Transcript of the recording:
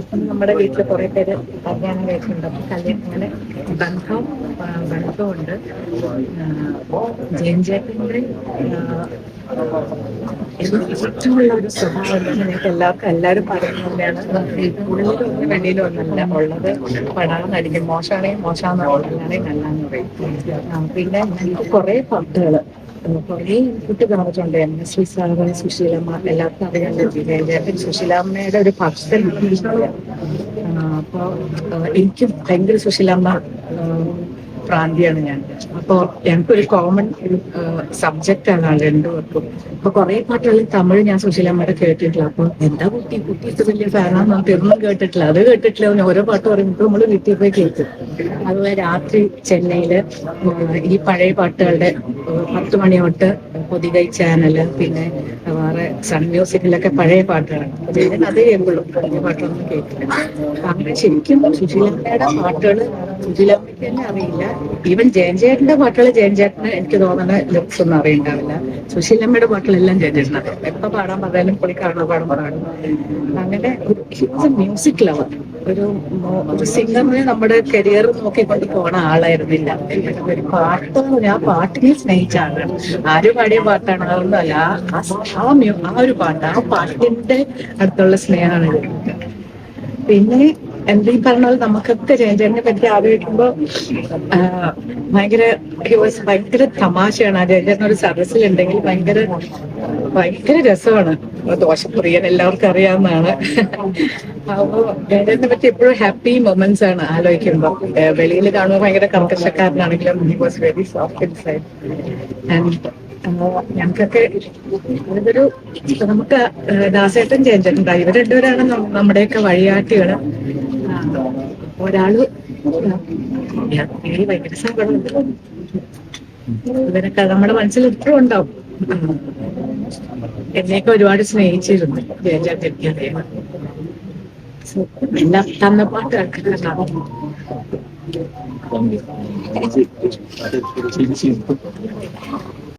ഇപ്പം നമ്മുടെ വീട്ടിൽ കുറെ പേര് കല്യാണം കഴിച്ചിട്ടുണ്ട്. അപ്പൊ കല്യാണം അങ്ങനെ ബന്ധം ബന്ധമുണ്ട്. ജയൻ ചേട്ടന്റെ എനിക്ക് ഇഷ്ടമുള്ള ഒരു സ്വഭാവം എല്ലാവർക്കും എല്ലാവരും പറയുന്നത് തന്നെയാണ്. ഉള്ളിലും ഒന്ന് വെളിയിലും ഒന്നല്ല ഉള്ളത് പടാന്നടിക്കും മോശമാണെങ്കിൽ മോശമാണെന്ന് നല്ലതാണെങ്കിൽ നല്ലതെന്ന് പറയും. പിന്നെ എനിക്ക് കുറെ കുറേ കുട്ടി പറഞ്ഞിട്ടുണ്ട് എം എസ് വി സുശീലമ്മ എല്ലാവർക്കും അറിയാണ്ട് വിജയചേട്ടൻ സുശീലാമ്മയുടെ ഒരു ഭക്തൻ അപ്പോൾ എനിക്കും ഭയങ്കര സുശീലാമ്മ പ്രാന്തിയാണ് ഞാൻ. അപ്പോൾ ഞങ്ങൾക്കൊരു കോമൺ സബ്ജക്റ്റ് ആണ് രണ്ടു പേർക്കും. അപ്പൊ കുറെ പാട്ടുകൾ തമിഴ് ഞാൻ സുശീലമ്മയുടെ കേട്ടിട്ടില്ല. അപ്പൊ എന്താ കുട്ടി? കുട്ടി ഇത്ര വലിയ ഫാനാന്ന് ഒന്നും കേട്ടിട്ടില്ല. അത് കേട്ടിട്ടില്ല. പിന്നെ ഓരോ പാട്ട് പറയുമ്പോൾ നമ്മൾ വീട്ടിൽ പോയി കേൾക്കും. അതുപോലെ രാത്രി ചെന്നൈയിൽ ഈ പഴയ പാട്ടുകളുടെ പത്ത് മണി തൊട്ട് പൊതികൈ ചാനൽ പിന്നെ വേറെ സൺ മ്യൂസിക്കിലൊക്കെ പഴയ പാട്ടുകളാണ്. അതേ കേൾക്കുള്ളൂ പഴയ പാട്ടൊന്നും കേൾക്കില്ല അങ്ങനെ ശരിക്കും സുശീലമ്മയുടെ പാട്ടുകൾ സുശീലമ്മയ്ക്ക് തന്നെ അറിയില്ല. ഈവൻ ജയൻചേട്ടന്റെ പാട്ടുകൾ ജയൻചേട്ടന് എനിക്ക് തോന്നുന്ന ലുക്സ് ഒന്നും അറിയണ്ടാവില്ല. സുശീലമ്മയുടെ പാട്ടുകളെല്ലാം ജയൻചേട്ടൻ അറിയാം. എപ്പോ പാടാൻ പറഞ്ഞാലും പുള്ളി കാണുന്ന പാടും അങ്ങനെ മ്യൂസിക് ലവർ ഒരു ഒരു സിംഗറിനെ നമ്മുടെ കരിയർ നോക്കിക്കൊണ്ട് പോണ ആളായിരുന്നില്ല. ഒരു പാട്ട് ഞാൻ പാട്ടിനെ സ്നേഹിച്ച ആളാണ് ആര് പാടിയ പാട്ടാണ്? അതൊന്നുമല്ല ആ- ആ ഒരു പാട്ട് ആ പാട്ടിന്റെ അടുത്തുള്ള സ്നേഹമാണ് പിന്നെ എന്താ ഈ പറഞ്ഞ പോലെ നമുക്കൊക്കെ ജയചേട്ടനെ പറ്റി ആലോചിക്കുമ്പോ ഭയങ്കര ഭയങ്കര തമാശയാണ്. ആ ജയചേട്ടൻ ഒരു സദസ്സിലുണ്ടെങ്കിൽ ഭയങ്കര ഭയങ്കര രസമാണ്. ദോഷപ്രിയൻ എല്ലാവർക്കും അറിയാവുന്നതാണ്. അപ്പോ ജയചേട്ടനെ പറ്റി എപ്പോഴും ഹാപ്പി മൊമെന്റ്സ് ആണ് ആലോചിക്കുമ്പോ. വെളിയിൽ കാണുമ്പോൾ ഭയങ്കര കർക്കശക്കാരനാണെങ്കിലും he was very soft inside and ഞങ്ങൾക്കൊക്കെ ഇതൊരു നമുക്ക് ദാസേട്ടൻ ജയഞ്ചേട്ടൻ ഇവർ രണ്ടുപേരാണ് നമ്മുടെയൊക്കെ വഴികാട്ടികൾ. ആ, ഒരാൾ ഭയങ്കര സങ്കടമുണ്ട് ഇവരൊക്കെ നമ്മുടെ മനസ്സിൽ ഇപ്പോഴും ഉണ്ടാവും. എന്നെയൊക്കെ ഒരുപാട് സ്നേഹിച്ചിരുന്നു. എല്ലാം തന്ന പാട്ട് ശരി